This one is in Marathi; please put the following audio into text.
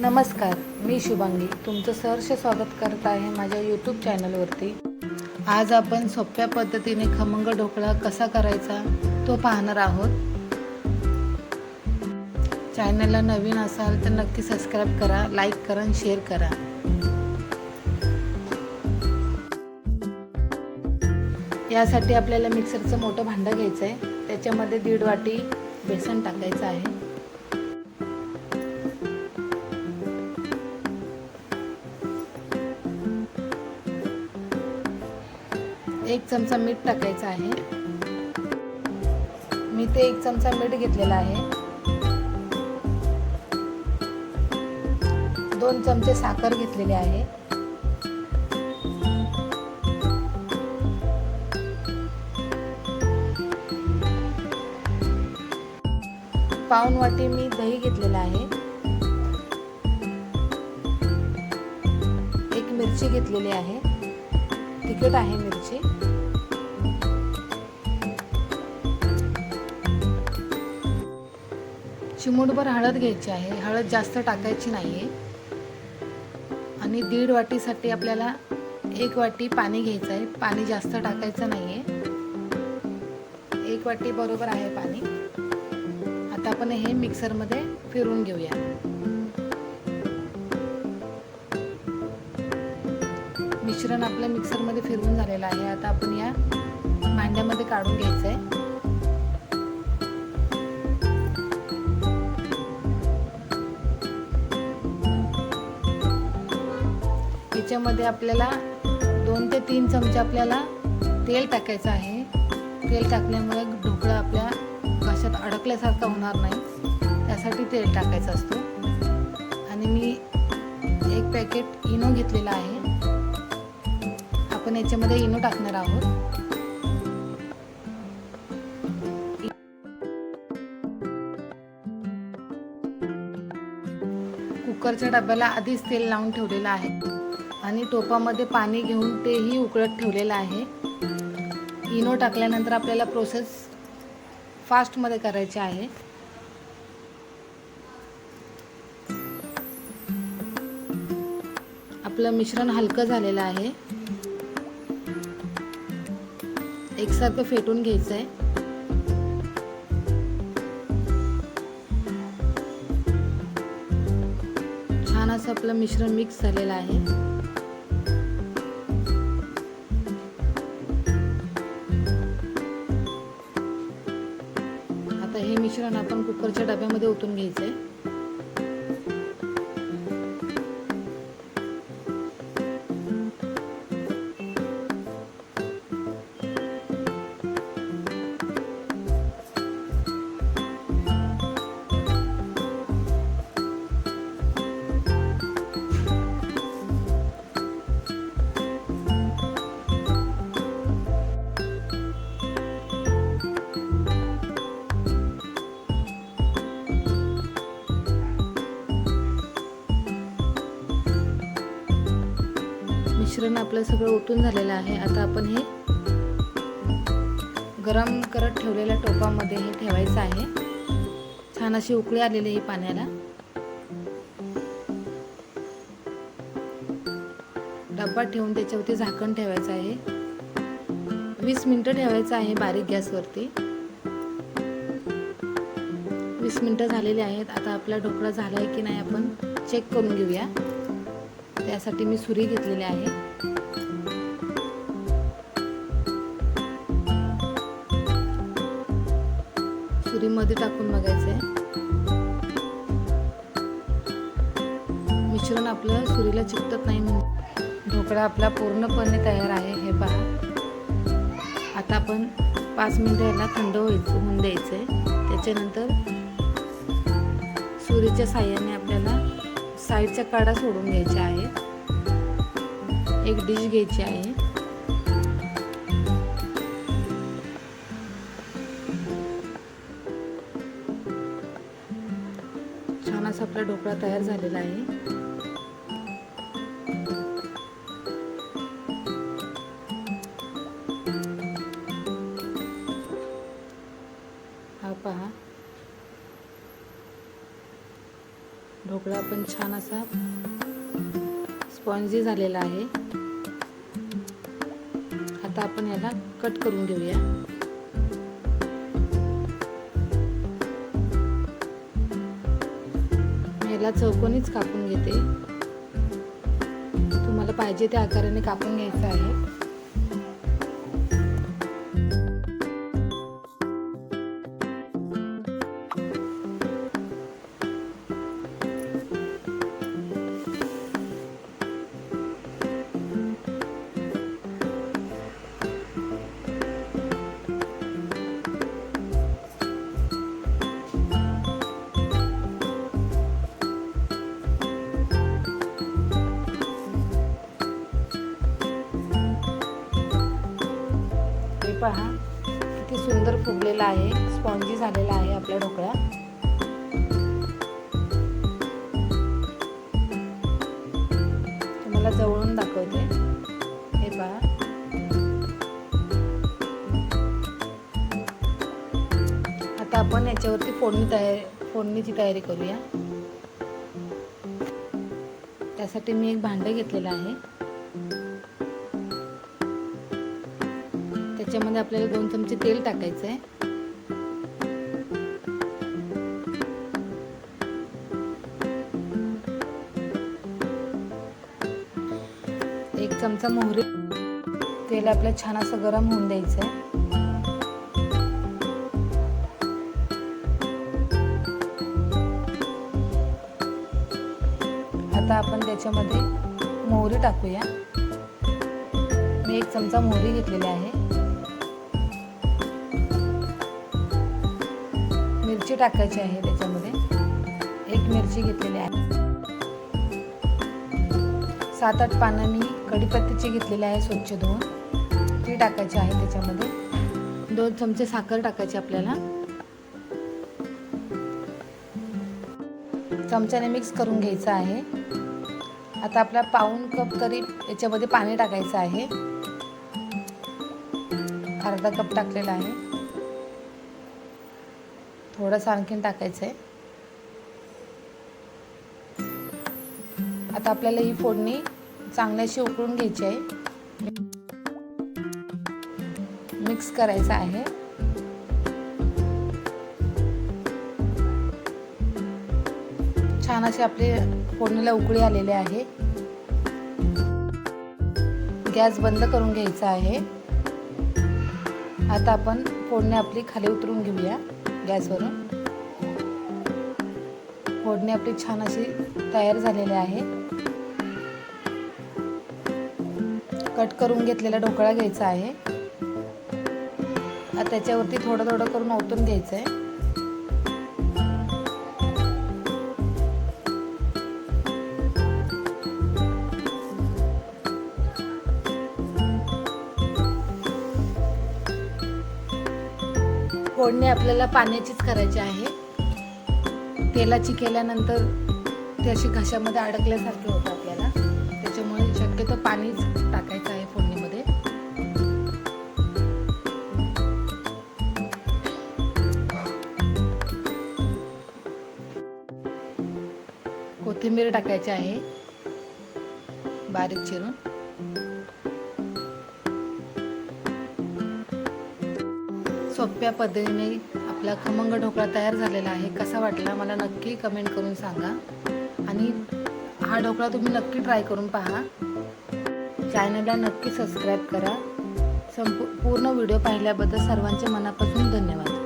नमस्कार मी शुभांगी. तुमचं सहर्ष स्वागत करत आहे माझ्या यूट्यूब चॅनलवरती आज आपण सोप्या पद्धतीने खमंग ढोकळा कसा करायचा तो पाहणार आहोत. चॅनलला नवीन असाल तर नक्की सबस्क्राईब करा लाईक करा आणि शेअर करा. यासाठी आपल्याला मिक्सरचं मोठं भांडं घ्यायचं आहे त्याच्यामध्ये दीड वाटी बेसन टाकायचं आहे. एक चमचा मीठ टाकायचं आहे. मी ते एक चमचा मीठ घेतलेला आहे. दोन चमचे साखर घेतलेले आहे. पाऊन वाटी मी दही घेतलेला आहे. एक मिरची घेतलेली आहे. तिखट आहे मिरची. चिमूटभर हळद घ्यायची आहे. हळद जास्त टाकायची नाही आहे आणि दीड वाटीसाठी आपल्याला एक वाटी पाणी घ्यायचं आहे. पाणी जास्त टाकायचं नाही आहे एक वाटी बरोबर आहे पाणी. आता आपण हे मिक्सरमध्ये फिरून घेऊया. मिश्रण आपल्या मिक्सरमध्ये फिरवून झालेलं आहे. आता आपण या भांड्यामध्ये काढून घ्यायचं आहे याच्यामध्ये आपल्याला दोन ते तीन चमचे आपल्याला तेल टाकायचं आहे. तेल टाकल्यामुळे ढोकळा आपल्या घशात अडकल्यासारखा होणार नाही. त्यासाठी तेल टाकायचं असतो. आणि मी एक पॅकेट इनो घेतलेला आहे. आपण याच्यामध्ये इनो टाकणार आहोत. कुकरच्या डब्याला आधीच तेल लावून ठेवलेलं आहे. आणि टोपामध्ये पाणी घेऊन तेही उकळत ठेवलेलं आहे. इनो टाकल्यानंतर आपल्याला प्रोसेस फास्टमध्ये करायची आहे. आपलं मिश्रण हलकं झालेलं आहे. एकसारखं फेटून घ्यायचं आहे छान असं आपलं मिश्रण मिक्स झालेलं आहे. आता हे मिश्रण आपण कुकरच्या डब्यामध्ये ओतून घ्यायचं आहे मिश्रण आपलं सगळं ओतून झालेलं आहे. आता आपण हे गरम करत ठेवलेल्या टोपामध्ये हे ठेवायचं आहे. छान अशी उकळी आलेली ही पाण्याला. डब्बा ठेवून त्याच्यावरती झाकण ठेवायचं आहे. वीस मिनटं ठेवायचं आहे बारीक गॅसवरती. वीस मिनटं झालेली आहेत. आता आपला ढोकळा झाला आहे की नाही आपण चेक करून घेऊया. त्यासाठी मी सुरी घेतलेली आहे. सुरीमध्ये टाकून बघायचं आहे मिश्रण आपलं सुरीला चिकटत नाही म्हणून. ढोकळा आपला पूर्णपणे तयार आहे हे पहा. आता आपण पाच मिनटं याला थंड व्हायचं होऊन द्यायचं आहे त्याच्यानंतर सुरीच्या साह्याने आपल्याला साईडचा काडा सोडून घ्यायचा आहे. एक डिश घ्यायची आहे. छान असा आपला ढोकळा तयार झालेला आहे. ढोकळा पण छान असा स्पॉन्जी झालेला आहे. आता आपण याला कट करून घेऊया. मी याला चौकोनीच कापून घेते. तुम्हाला पाहिजे त्या आकाराने कापून घ्यायचं आहे. पहा किती सुंदर फुगलेला आहे स्पॉन्जी झालेला आहे आपला ढोकळा. तुम्हाला जवळून दाखवते. हे पहा. आता आपण याच्यावरती फोडणी तयारी फोडणीची तयारी करूया. त्यासाठी मी एक भांडं घेतलेलं आहे. त्याच्यामध्ये आपल्याला दोन चमचे तेल टाकायचं आहे एक चमचा मोहरी. तेल आपलं छान असं गरम होऊन द्यायचं आहे आता आपण त्याच्यामध्ये मोहरी टाकूया. मी एक चमचा मोहरी घेतलेली आहे. टाकायची आहे त्याच्यामध्ये. एक मिरची घेतलेली आहे. सात आठ पानं मी कढीपत्त्याची घेतलेली आहे स्वच्छ धुवून. ती टाकायची आहे त्याच्यामध्ये. दोन चमचे साखर टाकायची आपल्याला. चमच्याने मिक्स करून घ्यायचं आहे. आता आपला पाऊन कप तरी याच्यामध्ये पाणी टाकायचं आहे. अर्धा कप टाकलेला आहे. थोडंसं आणखीन टाकायचं आहे आता आपल्याला ही फोडणी चांगल्याशी उकळून घ्यायची आहे. मिक्स करायचं आहे. छान अशी आपली फोडणीला उकळी आलेले आहे. गॅस बंद करून घ्यायचा आहे. आता आपण फोडणी आपली खाली उतरून घेऊया. गॅसवरून. फोडणी आपली छान अशी तयार झालेली आहे. कट करून घेतलेला ढोकळा घ्यायचा आहे. त्याच्यावरती थोडं थोडं करून ओतून घ्यायचं आहे फोडणी आपल्याला पाण्याचीच करायची आहे. तेलाची केल्यानंतर ते अशी घशामध्ये अडकल्यासारखे होतं आपल्याला. त्याच्यामुळे शक्यतो पाणीच टाकायचं आहे फोडणीमध्ये. कोथिंबीर टाकायची आहे. बारीक चिरून. सोप्या पद्धतीने आपला खमंग ढोकळा तयार झालेला आहे. कसा वाटला मला नक्की कमेंट करून सांगा. आणि हा ढोकळा तुम्ही नक्की ट्राय करून पहा. चॅनलला नक्की सबस्क्राईब करा. संपू पूर्ण व्हिडिओ पाहिल्याबद्दल सर्वांचे मनापासून धन्यवाद.